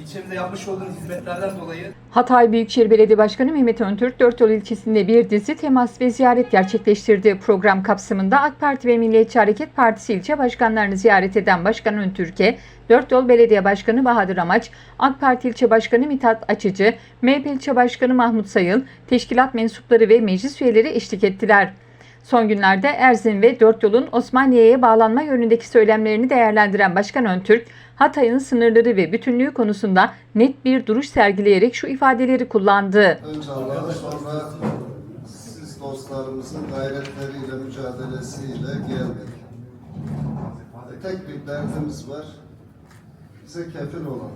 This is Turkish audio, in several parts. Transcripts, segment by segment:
ilçemize yapmış olduğunuz hizmetlerden dolayı Hatay Büyükşehir Belediye Başkanı Mehmet Öntürk, Dört Yol ilçesinde bir dizi temas ve ziyaret gerçekleştirdi. Program kapsamında AK Parti ve Milliyetçi Hareket Partisi ilçe başkanlarını ziyaret eden Başkan Öntürk'e Dört Yol Belediye Başkanı Bahadır Amaç, AK Parti ilçe başkanı Mithat Açıcı, MHP ilçe başkanı Mahmut Sayıl, teşkilat mensupları ve meclis üyeleri eşlik ettiler. Son günlerde Erzin ve Dört Yol'un Osmaniye'ye bağlanma yönündeki söylemlerini değerlendiren Başkan Öntürk, Hatay'ın sınırları ve bütünlüğü konusunda net bir duruş sergileyerek şu ifadeleri kullandı. Önce Allah'a sonra siz dostlarımızın gayretleriyle, mücadelesiyle geldik. Tek bir derdimiz var. Bize kefil olan.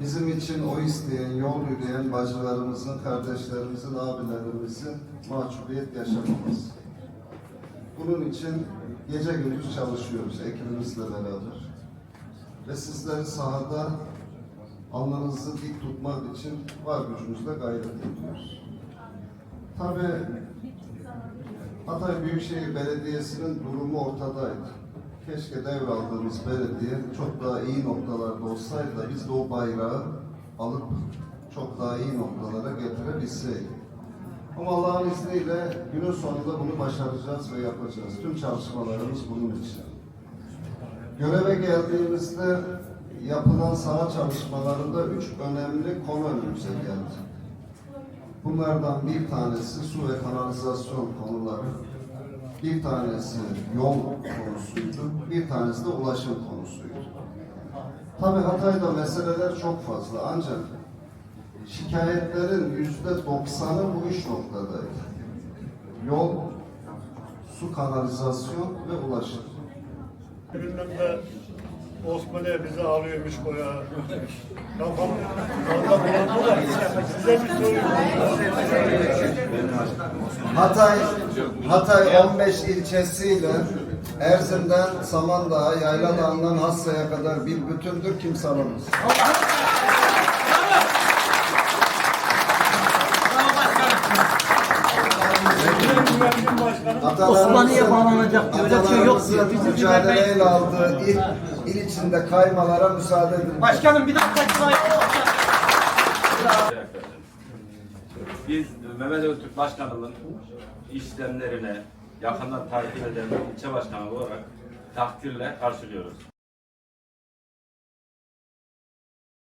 Bizim için o isteyen, yol yürüyen bacılarımızın, kardeşlerimizin, abilerimizin mahcubiyet yaşamamız. Bunun için gece gündüz çalışıyoruz ekibimizle beraber. Ve sizleri sahada alnınızı dik tutmak için var gücümüzle gayret ediyoruz. Tabii Hatay Büyükşehir Belediyesi'nin durumu ortadaydı. Keşke devraldığımız belediye çok daha iyi noktalarda olsaydı da biz de o bayrağı alıp çok daha iyi noktalara getirebilseydik. Ama Allah'ın izniyle günün sonunda bunu başaracağız ve yapacağız. Tüm çalışmalarımız bunun için. Göreve geldiğimizde yapılan saha çalışmalarında üç önemli konu önümüze geldi. Bunlardan bir tanesi su ve kanalizasyon konuları, bir tanesi yol konusuydu, bir tanesi de ulaşım konusuydu. Tabii Hatay'da meseleler çok fazla ancak şikayetlerin yüzde doksanı bu üç noktadaydı. Yol, su kanalizasyon ve ulaşım. Osmanlı bizi alıyormuş koya. Kafam orada bulandı da size bir soru Hatay, Hatay 15 ilçesiyle Erzin'den Samandağ'a, Yayladağ'ından Hassa'ya kadar bir bütündür kimse alamaz. Osmaniye bağlanacak diyor. Öyle bir şey yok diyor. Bizim mücadeleyle aldığı il, il içinde kaymalara müsaade edilmez. Başkanım bir dakika Biz Mehmet Öztürk Başkanımın işlemlerine yakından takip eden ilçe başkanı olarak takdirle karşılıyoruz.